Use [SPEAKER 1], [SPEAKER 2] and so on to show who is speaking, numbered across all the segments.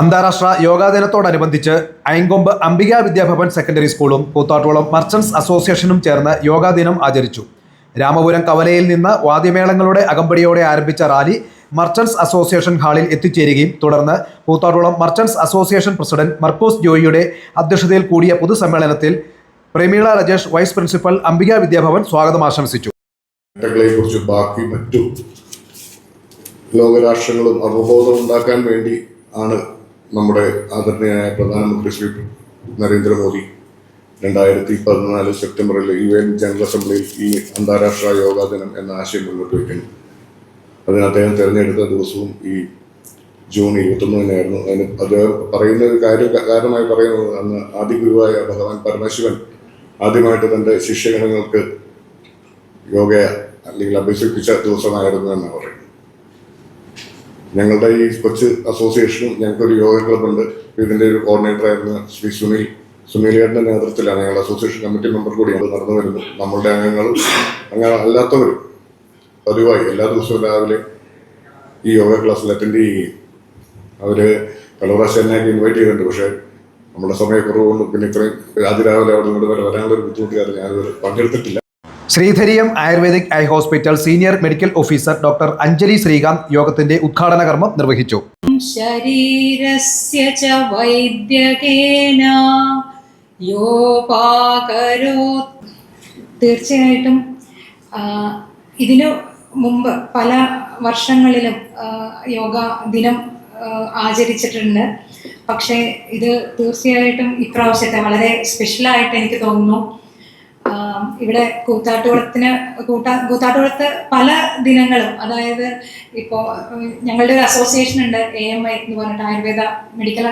[SPEAKER 1] അന്താരാഷ്ട്ര യോഗാ ദിനത്തോടനുബന്ധിച്ച് അയങ്കൊമ്പ് അംബിക വിദ്യാഭവൻ സെക്കൻഡറി സ്കൂളും കൂത്താട്ടോളം മർച്ചൻസ് അസോസിയേഷനും ചേർന്ന് യോഗാ ദിനം ആചരിച്ചു. രാമപുരം കവലയിൽ നിന്ന് വാദ്യമേളങ്ങളുടെ അകമ്പടിയോടെ ആരംഭിച്ച റാലി മർച്ചൻസ് അസോസിയേഷൻ ഹാളിൽ എത്തിച്ചേരുകയും തുടർന്ന് Poothottolam merchants association president Markose ജോയിയുടെ അധ്യക്ഷതയിൽ കൂടിയ പൊതുസമ്മേളനത്തിൽ പ്രമീള രജേഷ് വൈസ് പ്രിൻസിപ്പൽ അംബിക വിദ്യാഭവൻ സ്വാഗതം ആശംസിച്ചു.
[SPEAKER 2] ബാക്കി മറ്റു ലോകരാഷ്ട്രങ്ങളും അവബോധം ഉണ്ടാക്കാൻ വേണ്ടി ആണ് നമ്മുടെ ആദരണീയനായ പ്രധാനമന്ത്രി ശ്രീ നരേന്ദ്രമോദി രണ്ടായിരത്തി പതിനാല് സെപ്റ്റംബറിൽ യു എൻ ജനറൽ അസംബ്ലിയിൽ ഈ അന്താരാഷ്ട്ര യോഗാ ദിനം എന്ന ആശയം മുന്നോട്ട് വയ്ക്കുന്നു അതിന് അദ്ദേഹം തിരഞ്ഞെടുത്ത ദിവസവും ഈ ജൂൺ ഇരുപത്തൊന്നിനായിരുന്നു. അതിന് അദ്ദേഹം പറയുന്ന ഒരു കാര്യം കാരണമായി പറയുന്നത് അന്ന് ആദ്യ ഗുരുവായ ഭഗവാൻ പരമശിവൻ ആദ്യമായിട്ട് തന്റെ ശിഷ്യഗണങ്ങൾക്ക് യോഗ അല്ലെങ്കിൽ അഭ്യസിപ്പിച്ച ദിവസമായിരുന്നു എന്നാണ് പറയുന്നത്. ഞങ്ങളുടെ ഈ കൊച്ച് അസോസിയേഷനും ഞങ്ങൾക്കൊരു യോഗ ക്ലബുണ്ട് ഇതിന്റെ ഒരു കോർഡിനേറ്റർ ആയിരുന്ന ശ്രീ സുനിൽ. സുനിലേട്ടന്റെ നേതൃത്വത്തിലാണ് ഞങ്ങളുടെ അസോസിയേഷൻ കമ്മിറ്റി മെമ്പർ കൂടിയാണ് നടന്നു വരുന്നത്. നമ്മളുടെ അംഗങ്ങളും അങ്ങനെ അല്ലാത്തവരും പതിവായി. എല്ലാ ദിവസവും രാവിലെ ഈ യോഗ ക്ലാസ്സിൽ അറ്റൻഡ് ചെയ്യുകയും അവർ പല പ്രാവശ്യം ഇൻവൈറ്റ് ചെയ്തിട്ടുണ്ട്. പക്ഷേ നമ്മുടെ സമയക്കുറവ് കൊണ്ട് പിന്നെ ഇത്രയും അതിരാവിലെ അവിടെ നിന്ന് വരെ വരാനുള്ള ഒരു ബുദ്ധിമുട്ട് കാരണം പങ്കെടുത്തിട്ടില്ല.
[SPEAKER 1] Sreedhareeyam ayurvedic eye hospital senior medical officer doctor Anjali Sreekanth യോഗത്തിന്റെ ഉദ്ഘാടന കർമ്മം നിർവഹിച്ചു.
[SPEAKER 3] ശരീരസ്യ ച വൈദ്യകേന തീർച്ചയായിട്ടും ഇതിനു മുമ്പ് പല വർഷങ്ങളിലും യോഗ ദിനം ആചരിച്ചിട്ടുണ്ട്. പക്ഷേ ഇത് തീർച്ചയായിട്ടും ഇപ്രാവശ്യത്തെ വളരെ സ്പെഷ്യലായിട്ട് എനിക്ക് തോന്നുന്നു. ഇവിടെ കൂത്താട്ടുകുളത്തിന് കൂട്ടാ കൂത്താട്ടുകുളത്ത് പല ദിനങ്ങളും അതായത് ഇപ്പോൾ ഞങ്ങളുടെ ഒരു അസോസിയേഷൻ ഉണ്ട് എ എം ഐ എന്ന് പറഞ്ഞിട്ട് ആയുർവേദ മെഡിക്കൽ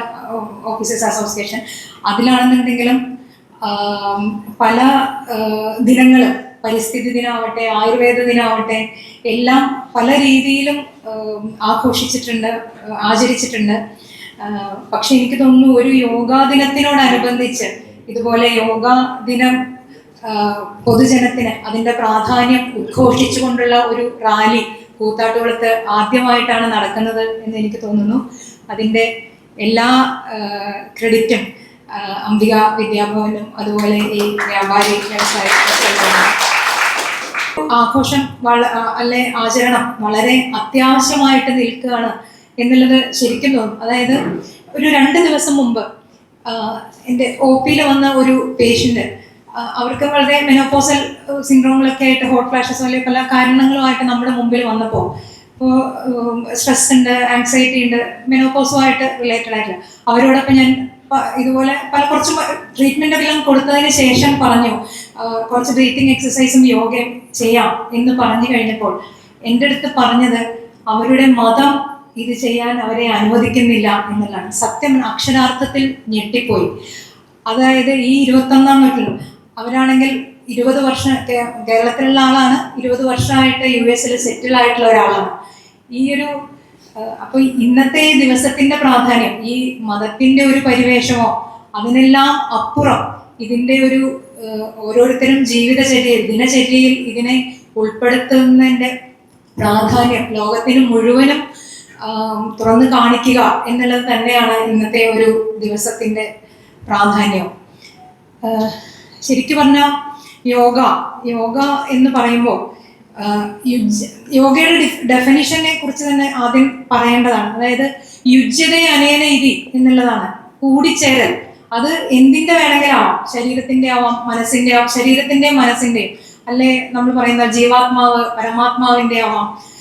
[SPEAKER 3] ഓഫീസേഴ്സ് അസോസിയേഷൻ അതിലാണെന്നുണ്ടെങ്കിലും പല ദിനങ്ങളും പരിസ്ഥിതി ദിനമാവട്ടെ ആയുർവേദ ദിനമാവട്ടെ എല്ലാം പല രീതിയിലും ആഘോഷിച്ചിട്ടുണ്ട് ആചരിച്ചിട്ടുണ്ട്. പക്ഷെ എനിക്ക് തോന്നുന്നു ഒരു യോഗാ ദിനത്തിനോടനുബന്ധിച്ച് ഇതുപോലെ യോഗാ ദിനം പൊതുജനത്തിന് അതിന്റെ പ്രാധാന്യം ഉദ്ഘോഷിച്ചുകൊണ്ടുള്ള ഒരു റാലി കൂത്താട്ടുകുളത്ത് ആദ്യമായിട്ടാണ് നടക്കുന്നത് എന്ന് എനിക്ക് തോന്നുന്നു അതിന്റെ എല്ലാ ക്രെഡിറ്റും അംബിക വിദ്യാഭവനും അതുപോലെ ഈ വ്യാപാരി വ്യവസായ. ആഘോഷം അല്ലെ ആചരണം വളരെ അത്യാവശ്യമായിട്ട് നിൽക്കുകയാണ് എന്നുള്ളത് ശരിക്കും തോന്നും അതായത് ഒരു രണ്ട് ദിവസം മുമ്പ് എന്റെ ഒ പിയിൽ വന്ന ഒരു പേഷ്യന്റ് അവർക്ക് വളരെ മെനോപോസൽ സിൻഡ്രോമുകളൊക്കെ ആയിട്ട് ഹോട്ട് ഫ്ലാഷസ് അല്ലെങ്കിൽ പല കാരണങ്ങളുമായിട്ട് നമ്മുടെ മുമ്പിൽ വന്നപ്പോൾ ഇപ്പോൾ സ്ട്രെസ് ഉണ്ട് ആങ്സൈറ്റി ഉണ്ട് മെനോപോസുമായിട്ട് റിലേറ്റഡ് ആയിട്ടില്ല. അവരോടൊപ്പം ഞാൻ ഇതുപോലെ പല കുറച്ച് ട്രീറ്റ്മെന്റ് എല്ലാം കൊടുത്തതിന് ശേഷം പറഞ്ഞു കുറച്ച് ബ്രീത്തിങ് എക്സസൈസും യോഗയും ചെയ്യാം എന്ന് പറഞ്ഞു കഴിഞ്ഞപ്പോൾ എന്റെ അടുത്ത് പറഞ്ഞത് അവരുടെ മതം ഇത് ചെയ്യാൻ അവരെ അനുവദിക്കുന്നില്ല എന്നുള്ളതാണ്. സത്യം അക്ഷരാർത്ഥത്തിൽ ഞെട്ടിപ്പോയി. അതായത് ഈ ഇരുപത്തൊന്നാം നൂറ്റിൽ അവരാണെങ്കിൽ ഇരുപത് വർഷം കേരളത്തിലുള്ള ആളാണ് ഇരുപത് വർഷമായിട്ട് യു എസിൽ സെറ്റിൽ ആയിട്ടുള്ള ഒരാളാണ്. ഈ ഒരു അപ്പോൾ അപ്പൊ ഇന്നത്തെ ഈ ദിവസത്തിന്റെ പ്രാധാന്യം ഈ മതത്തിന്റെ ഒരു പരിവേഷമോ അതിനെല്ലാം അപ്പുറം ഇതിന്റെ ഒരു ഓരോരുത്തരും ജീവിതചര്യയിൽ ദിനചര്യയിൽ ഇതിനെ ഉൾപ്പെടുത്തുന്നതിന്റെ പ്രാധാന്യം ലോകത്തിന് മുഴുവനും തുറന്നു കാണിക്കുക എന്നുള്ളത് തന്നെയാണ് ഇന്നത്തെ ഒരു ദിവസത്തിന്റെ പ്രാധാന്യം. ശരിക്കും പറഞ്ഞാൽ യോഗ യോഗ എന്ന് പറയുമ്പോൾ യോഗയുടെ ഡെഫിനിഷനെ കുറിച്ച് തന്നെ ആദ്യം പറയേണ്ടതാണ്. അതായത് യുജ്യത അനേന ഇതി എന്നുള്ളതാണ്. കൂടിച്ചേരൽ. അത് എന്തിന്റെ വേണമെങ്കിലും ആവാം ശരീരത്തിന്റെ ആവാം മനസ്സിന്റെ ആവാം ശരീരത്തിന്റെയും മനസ്സിന്റെയും. അല്ലെ നമ്മൾ പറയുന്ന ജീവാത്മാവ് പരമാത്മാവിന്റെ ആവാം.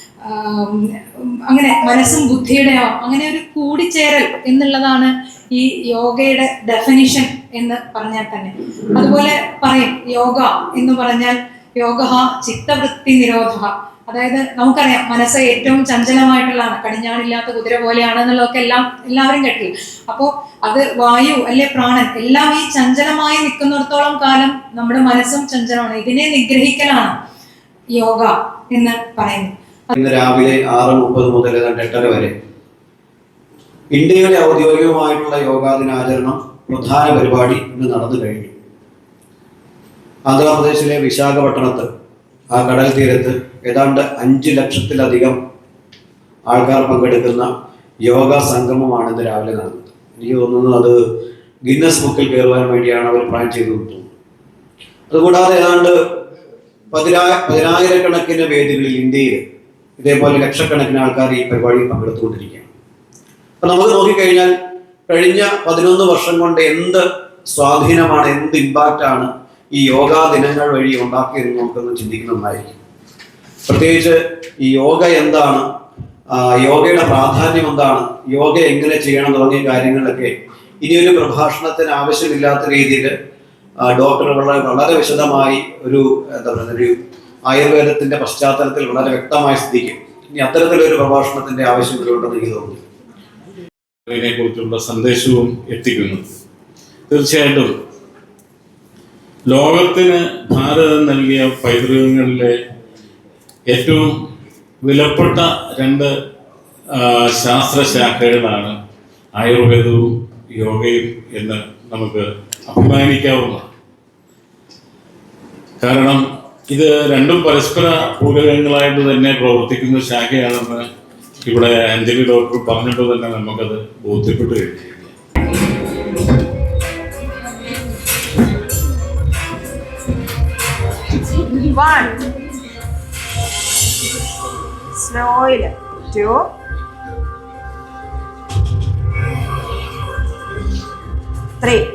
[SPEAKER 3] അങ്ങനെ മനസ്സും ബുദ്ധിയുടെയോ അങ്ങനെ ഒരു കൂടിച്ചേരൽ എന്നുള്ളതാണ് ഈ യോഗയുടെ ഡെഫിനിഷൻ എന്ന് പറഞ്ഞാൽ തന്നെ. അതുപോലെ പറയും യോഗ എന്ന് പറഞ്ഞാൽ യോഗ ചിത്തവൃത്തി നിരോധ അതായത് നമുക്കറിയാം മനസ്സ് ഏറ്റവും ചഞ്ചലമായിട്ടുള്ളതാണ്. കടിഞ്ഞാണില്ലാത്ത കുതിര പോലെയാണ് എന്നുള്ളതൊക്കെ എല്ലാം എല്ലാവരും കേട്ടില്ല അപ്പോൾ അത് വായു അല്ലെ പ്രാണൻ എല്ലാം ഈ ചഞ്ചലമായി നിൽക്കുന്നിടത്തോളം കാലം നമ്മുടെ മനസ്സും ചഞ്ചലമാണ്. ഇതിനെ നിഗ്രഹിക്കലാണ് യോഗ എന്ന് പറയുന്നത്.
[SPEAKER 4] ഇന്ന് രാവിലെ ആറ് മുപ്പത് മുതൽ ഏതാണ്ട് എട്ടര വരെ ഇന്ത്യയുടെ ഔദ്യോഗികമായിട്ടുള്ള യോഗാ ദിനാചരണം പ്രധാന പരിപാടി ഇന്ന് നടന്നു കഴിഞ്ഞു. ആന്ധ്രാപ്രദേശിലെ വിശാഖപട്ടണത്ത് ആ കടൽ തീരത്ത് ഏതാണ്ട് അഞ്ച് ലക്ഷത്തിലധികം ആൾക്കാർ പങ്കെടുക്കുന്ന യോഗ സംഗമമാണ് ഇന്ന് രാവിലെ നടന്നത്. എനിക്ക് തോന്നുന്നു അത് ഗിന്നസ് ബുക്കിൽ കയറുവാൻ വേണ്ടിയാണ് അവർ പ്ലാൻ ചെയ്തത്. അതുകൂടാതെ ഏതാണ്ട് പതിനാ പതിനായിരക്കണക്കിന് വേദികളിൽ ഇന്ത്യയിൽ ഇതേപോലെ ലക്ഷക്കണക്കിന് ആൾക്കാർ ഈ പരിപാടിയിൽ പങ്കെടുത്തുകൊണ്ടിരിക്കുകയാണ്. അപ്പൊ നമുക്ക് നോക്കിക്കഴിഞ്ഞാൽ കഴിഞ്ഞ പതിനൊന്ന് വർഷം കൊണ്ട് എന്ത് സ്വാധീനമാണ് എന്ത് ഇമ്പാക്റ്റ് ആണ് ഈ യോഗാ ദിനങ്ങൾ വഴി ഉണ്ടാക്കിയെന്ന് നമുക്കൊന്ന് ചിന്തിക്കുന്നതായിരിക്കും പ്രത്യേകിച്ച് ഈ യോഗ എന്താണ്? യോഗയുടെ പ്രാധാന്യം എന്താണ്? യോഗ എങ്ങനെ ചെയ്യണം തുടങ്ങിയ കാര്യങ്ങളിലൊക്കെ ഇനിയൊരു പ്രഭാഷണത്തിന് ആവശ്യമില്ലാത്ത രീതിയിൽ ഡോക്ടർ വളരെ വളരെ വിശദമായി ഒരു എന്താ പറയുക ഒരു ആയുർവേദത്തിന്റെ പശ്ചാത്തലത്തിൽ വളരെ വ്യക്തമായി സ്ഥിതിക്കും. ഇനി അത്തരത്തിലൊരു പ്രഭാഷണത്തിന്റെ ആവശ്യമില്ലുണ്ടെന്ന് എനിക്ക് തോന്നുന്നു.
[SPEAKER 5] കുറിച്ചുള്ള സന്ദേശവും എത്തിക്കുന്നു. തീർച്ചയായിട്ടും ലോകത്തിന് ഭാരതം നൽകിയ പൈതൃകങ്ങളിലെ ഏറ്റവും വിലപ്പെട്ട രണ്ട് ശാസ്ത്രശാഖകളാണ് ആയുർവേദവും യോഗയും എന്ന് നമുക്ക് അഭിമാനിക്കാവുന്നതാണ്. കാരണം ഇത് രണ്ടും പരസ്പര പൂരകങ്ങളായിട്ട് തന്നെ പ്രവർത്തിക്കുന്ന ശാഖയാണെന്ന് ഇവിടെ അഞ്ജലി ഡോക്ടർ പറഞ്ഞപ്പോൾ തന്നെ നമുക്കത് ബോധ്യപ്പെട്ടു കഴിഞ്ഞു.
[SPEAKER 6] Three.